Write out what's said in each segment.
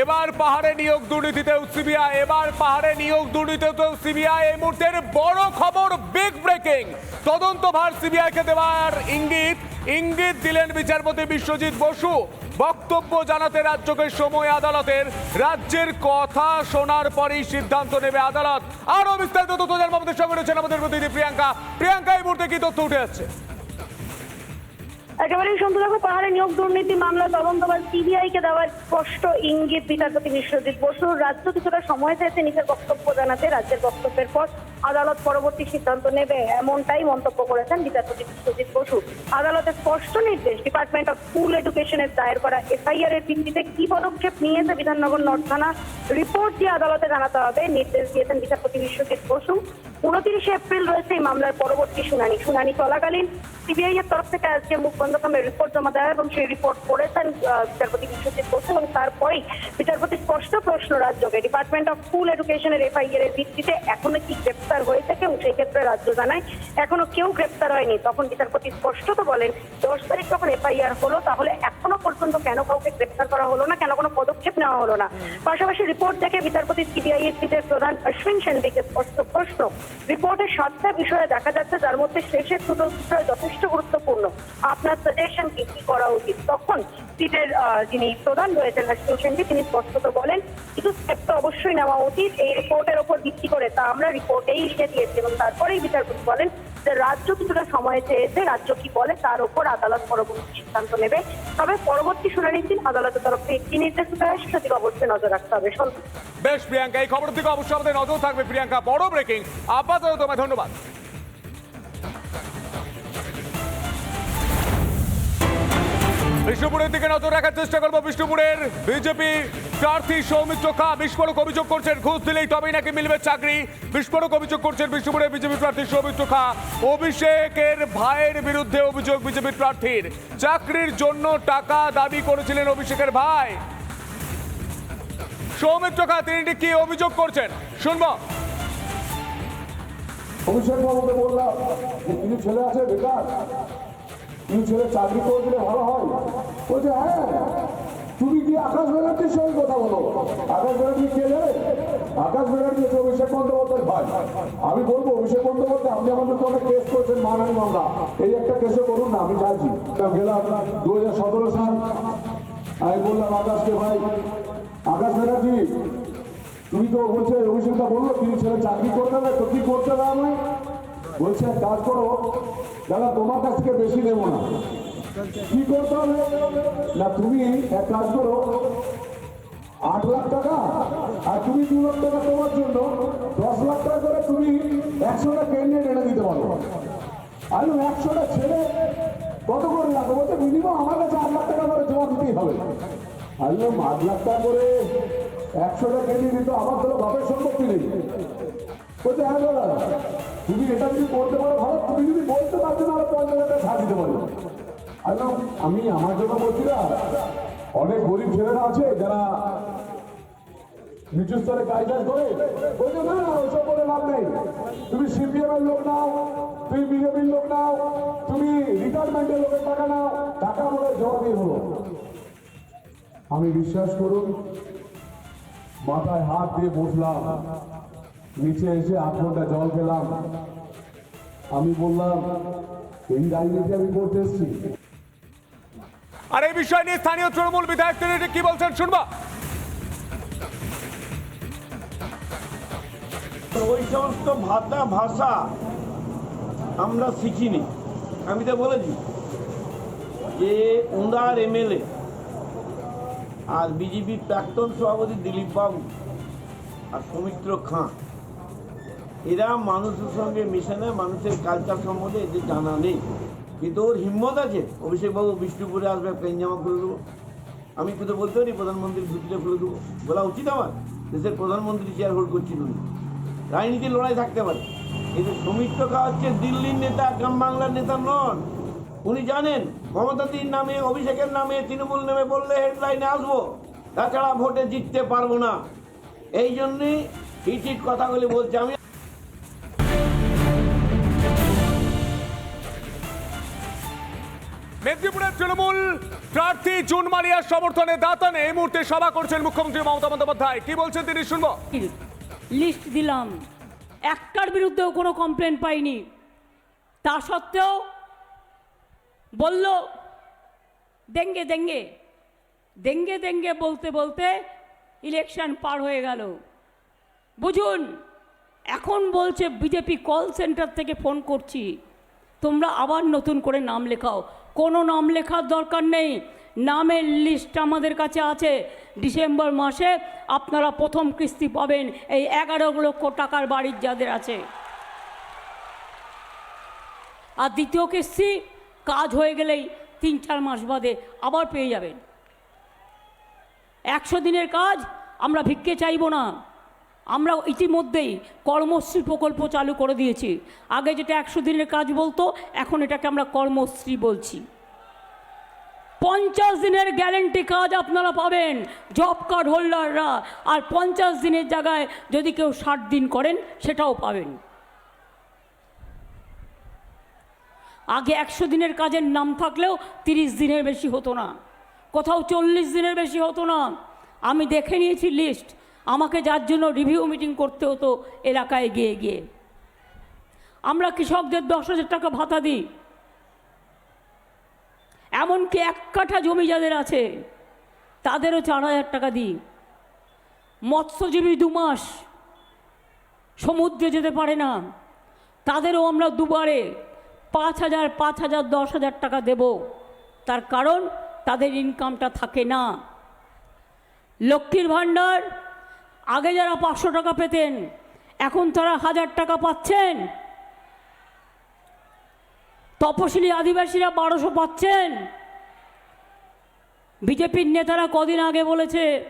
এবার পাহাড়ে নিয়োগ দুর্নীতিতে সিবিআই এবার পাহাড়ে নিয়োগ দুর্নীতিতে সিবিআই এই মুহূর্তের বড় খবর বিগ ব্রেকিং তদন্তভার সিবিআইকে দেওয়ার ইঙ্গিত ইঙ্গিত দিলেন বিচারপতি বিশ্বজিৎ বসু। বক্তব্য জানাতে রাজ্যকে সময় আদালতের। রাজ্যের কথা শোনার পরেই সিদ্ধান্ত নেবে আদালত। আরও বিস্তারিত তথ্য জানব আমাদের সঙ্গে রয়েছেন আমাদের প্রতিনিধি প্রিয়াঙ্কা। প্রিয়াঙ্কা, এই মুহূর্তে কি তথ্য উঠে যাচ্ছে একেবারেই সন্তোষ পাহাড়ে নিয়োগ দুর্নীতি মামলা তদন্তবার সিবিআই কে দেওয়ার স্পষ্ট ইঙ্গিত বিচারপতি বিশ্বজিৎ বসুর রাজ্য কিছুটা সময় চাইছে নিজের বক্তব্য জানাতে, রাজ্যের বক্তব্যের পর আদালত পরবর্তী সিদ্ধান্ত নেবে এমনটাই মন্তব্য করেছেন বিচারপতি বিশ্বজিৎ বসু। আদালতের স্পষ্ট নির্দেশ, ডিপার্টমেন্ট অফ স্কুল এডুকেশনের দায়ের করা এফআইআর এর ভিত্তিতে কি পদক্ষেপ নিয়েছে বিধাননগর নর্থ থানা? রিপোর্ট দিয়ে আদালতে জানাতে হবে, নির্দেশ দিয়েছেন বিচারপতি বিশ্বজিৎ বসু। উনত্রিশে এপ্রিল রয়েছে এই মামলার পরবর্তী শুনানি। শুনানি চলাকালীন সিবিআই এর তরফ থেকে আজকে মুখ বন্ধ কামের রিপোর্ট জমা দেয় এবং সেই রিপোর্ট করেছেন বিচারপতি বিশ্বজিৎ বসু এবং তারপরেই বিচারপতি স্পষ্ট প্রশ্ন রাজ্যকে ডিপার্টমেন্ট অফ স্কুল এডুকেশনের এফআইআর এর ভিত্তিতে এখনও কি গ্রেপ্তার হয়েছে কেউ? সেই ক্ষেত্রে রাজ্য জানায়, এখনও কেউ গ্রেপ্তার হয়নি। তখন বিচারপতি স্পষ্টত বলেন, দশ তারিখ যখন এফআইআর হলো, তাহলে এখনও পর্যন্ত কেন কাউকে গ্রেপ্তার করা হলো না? কেন কোনো পদক্ষেপ নেওয়া হলো না? পাশাপাশি রিপোর্ট দেখে বিচারপতি সিবিআই এর প্রধান অশ্বিন সেনদিকে স্পষ্ট প্রশ্ন। রিপোর্টের সাতটা বিষয়ে দেখা যাচ্ছে, যার মধ্যে শেষের দুটো বিষয় যথেষ্ট গুরুত্বপূর্ণ। আপনার সাজেশন কি? কি করা উচিত? তখন সিটের যিনি প্রধান রয়েছেন অশ্বিন সেনকে তিনি স্পষ্টত বলেন, কিছু স্টেপ তো অবশ্যই নেওয়া উচিত। এই রিপোর্টের ওপর ভিত্তি করে তা আমরা রিপোর্টেই লিখে দিয়েছি এবং তারপরেই বিচারপতি বলেন রাজ্য কিছুটা সময় চেয়েছে, রাজ্য কি বলে তার উপর আদালত পরবর্তী সিদ্ধান্ত নেবে। তবে পরবর্তী শুনানির দিন আদালতের তরফ থেকে নির্দেশ দেয় সেদিকে অবশ্যই নজর রাখতে হবে। বেশ, প্রিয়াঙ্কা, এই খবর থেকে অবশ্যই আমাদের নজর থাকবে। প্রিয়াঙ্কা, বড় ব্রেকিং আপাতত তোমায় ধন্যবাদ। বিষ্ণুপুরের দিকে নজর রাখার চেষ্টা করব। বিষ্ণুপুরের বিজেপি প্রার্থী সৌমিত্র খা, বিস্ফোরক অভিযোগ করছেন, ঘুষ দিলেই তবেই নাকি মিলবে চাকরি। বিস্ফোরক অভিযোগ করছেন বিষ্ণুপুরের বিজেপি প্রার্থী সৌমিত্র খা। অভিষেকের ভাইয়ের বিরুদ্ধে অভিযোগ বিজেপির প্রার্থীর। চাকরির জন্য টাকা দাবি করেছিলেন অভিষেকের ভাই। সৌমিত্র খা, তিনি কি অভিযোগ করছেন? শুনব। অভিষেক বাবুকে বললাম যে কিছু ছেলে আছে, বেকার। কিছু ছেলে চাকরি করে দিলে ভালো হয়। বলছে হ্যাঁ। তুমি কি আকাশ ব্যানার্জির আকাশ ব্যানার্জি কে জানে আকাশ ব্যানার্জি হচ্ছে অভিষেক বন্দ্যোপাধ্যায়ের ভাই। আমি বলব, অভিষেক বন্দ্যোপাধ্যায়, আপনি আমাদের তো অনেক কেস করেছেন মানহানি মামলা। এই একটা কেসে করুন না, আমি চাইছি। গেলাম দু হাজার সতেরো সাল। আমি বললাম, আকাশকে ভাই, আকাশ ব্যানার্জি, তুমি তো বলছে অভিষেকটা বলল তিনি ছেলে চাকরি করে দেবে তো কি করতে হবে আমি বলছে কাজ করো, দাদা, তোমার কাছ থেকে বেশি নেব না। কি করতে হবে? না, তুমি এক কাজ করো তুমি দু লাখ টাকা তোমার জন্য দশ লাখ টাকা করে তুমি একশোটা ক্যান্ডিডেট এনে দিতে পারো। আমি একশোটা ছেলে কত করে লাগবে বলছে মিনিমাম আমার কাছে আট লাখ টাকা করে জমা দিতেই হবে। আমি আট লাখ টাকা করে একশোটা ক্যান্ডিডেট দিত আমার তো বাপের সম্পত্তি নেই। বলছে হ্যাঁ দাদা, তুমি এটা যদি করতে পারো ভালো, তুমি যদি বলতে পারছ তাহলে পঞ্চাশ হাজার টাকা ছাড় দিতে পারো। আমি, আমার জন্য বলছি না, অনেক গরিব ছেলেরা আছে যারা নিচু স্তরে কাজ টাজ করে বলছে, না না, ওসব করে লাভ নেই। তুমি সিপিএম এর লোক নাও, তুমি বিজেপির লোক নাও, তুমি রিটায়ারমেন্টের লোকের টাকা নাও, টাকা বলে দিয়ে হলো। আমি বিশ্বাস করুন, মাথায় হাত দিয়ে বসলাম, নিচে এসে আট ঘণ্টা জল খেলাম। আমি বললাম, এই রাজনীতি আমি করতে এসেছি। আর এই বিষয় নিয়ে স্থানীয় তৃণমূল বিধায়ক তিনি কি বলছেন শুনব? ওই সমস্ত ভাষা ভাষা আমরা শিখিনি। আমি তো বলেছি যে উন্দার এমএলএ আর বিজেপির প্রাক্তন সভাপতি দিলীপ বাবু আর সৌমিত্র খাঁ, এরা মানুষের সঙ্গে মিশে নেয় মানুষের কালচার সম্বন্ধে এদের জানা নেই। কিন্তু ওর হিম্মত আছে। অভিষেকবাবু বিষ্ণুপুরে আসবে পেঞ্জামা খুলে দেবো। আমি কিন্তু বলতে পারি প্রধানমন্ত্রী ধুতিলে খুলে দেবো। বলা উচিত আমার, দেশের প্রধানমন্ত্রী চেয়ার হোল্ড করছিল রাজনীতির লড়াই থাকতে পারে। কিন্তু সৌমিত্র খা হচ্ছে দিল্লির নেতা গ্রাম বাংলার নেতা নন। উনি জানেন মমতাদির নামে অভিষেকের নামে তৃণমূল নামে বললে হেডলাইনে আসব। তাছাড়া ভোটে জিততে পারব না। এই জন্যই ইটিট কথাগুলি বলছি। আমি মেদিনীপুরের তৃণমূল প্রার্থী জুন মালিয়ার সমর্থনে দাতানে এই মুহূর্তে সভা করছেন মুখ্যমন্ত্রী মমতা বন্দ্যোপাধ্যায়। কি বলছেন তিনি? শুনব। লিস্ট দিলাম। একটার বিরুদ্ধেও কোনো কমপ্লেন পাইনি। তা সত্ত্বেও বলল, দেঙ্গে দেঙ্গে। দেঙ্গে দেঙ্গে বলতে বলতে ইলেকশন পার হয়ে গেল। বুঝুন, এখন বলছে বিজেপি কল সেন্টার থেকে ফোন করছি। তোমরা আবার নতুন করে নাম লেখাও। কোনো নাম লেখার দরকার নেই। নামের লিস্ট আমাদের কাছে আছে। ডিসেম্বর মাসে আপনারা প্রথম কিস্তি পাবেন এই এগারো লক্ষ টাকার বাড়ির যাদের আছে। আর দ্বিতীয় কিস্তি কাজ হয়ে গেলেই তিন চার মাস বাদে আবার পেয়ে যাবেন। একশো দিনের কাজ আমরা ভিক্ষে চাইব না। আমরা ইতিমধ্যেই কর্মশ্রী প্রকল্প চালু করে দিয়েছি। আগে যেটা একশো দিনের কাজ বলতো, এখন এটাকে আমরা কর্মশ্রী বলছি। পঞ্চাশ দিনের গ্যারেন্টি কাজ আপনারা পাবেন জব কার্ড হোল্ডাররা। আর পঞ্চাশ দিনের জায়গায় যদি কেউ ষাট দিন করেন, সেটাও পাবেন। আগে একশো দিনের কাজের নাম থাকলেও তিরিশ দিনের বেশি হতো না। কোথাও চল্লিশ দিনের বেশি হতো না। আমি দেখে নিয়েছি লিস্ট। আমাকে যার জন্য রিভিউ মিটিং করতে হতো এলাকায় গিয়ে গিয়ে। আমরা কৃষকদের দশ হাজার টাকা ভাতা দিই। এমনকি এক কাঠা জমি যাদের আছে, তাদেরও চার হাজার টাকা দিই। মৎস্যজীবী দু মাস সমুদ্রে যেতে পারে না, তাদেরও আমরা দুবারে পাঁচ হাজার পাঁচ হাজার, দশ হাজার টাকা দেব। তার কারণ, তাদের ইনকামটা থাকে না। লক্ষ্মীর ভাণ্ডার, আগে যারা পাঁচশো টাকা পেতেন, এখন তারা হাজার টাকা পাচ্ছেন। তপশিলি আদিবাসীরা বারোশো পাচ্ছেন। বিজেপির নেতারা কদিন আগে বলেছে,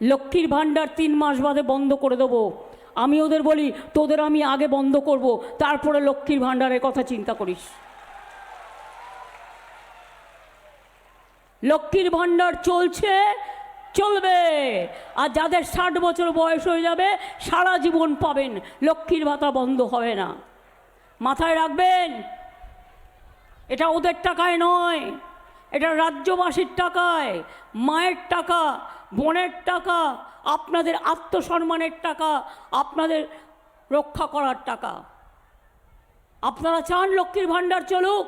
লক্ষ্মীর ভাণ্ডার তিন মাস বাদে বন্ধ করে দেবো। আমি ওদের বলি, তোদের আমি আগে বন্ধ করব, তারপরে লক্ষ্মীর ভাণ্ডারের কথা চিন্তা করিস। লক্ষ্মীর ভাণ্ডার চলছে, চলবে। আর যাদের ষাট বছর বয়স হয়ে যাবে, সারা জীবন পাবেন। লক্ষ্মীর ভাতা বন্ধ হবে না। মাথায় রাখবেন এটা ওদের টাকায় নয়, এটা রাজ্যবাসীর টাকায়, মায়ের টাকা, বোনের টাকা, আপনাদের আত্মসম্মানের টাকা, আপনাদের রক্ষা করার টাকা। আপনারা চান লক্ষ্মীর ভাণ্ডার চলুক,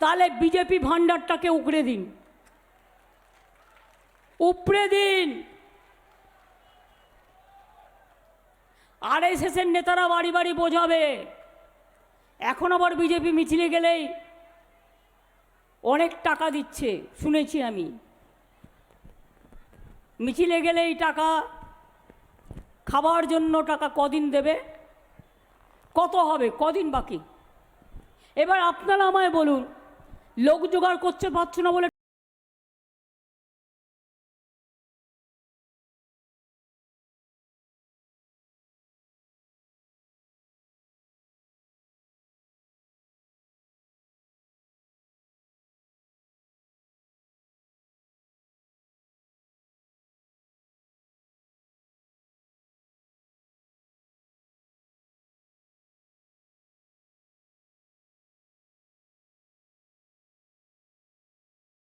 তাহলে বিজেপি ভাণ্ডারটাকে উকড়ে দিন। উপড়ে দিন। আর এর নেতারা বাড়ি বাড়ি বোঝাবে। এখন আবার বিজেপি মিছিলে গেলেই অনেক টাকা দিচ্ছে, শুনেছি আমি। মিছিলে গেলেই টাকা, খাবার জন্য টাকা কদিন দেবে? কত হবে? কদিন বাকি? এবার আপনারা আমায় বলুন, লোক জোগাড় করতে পারছ না বলে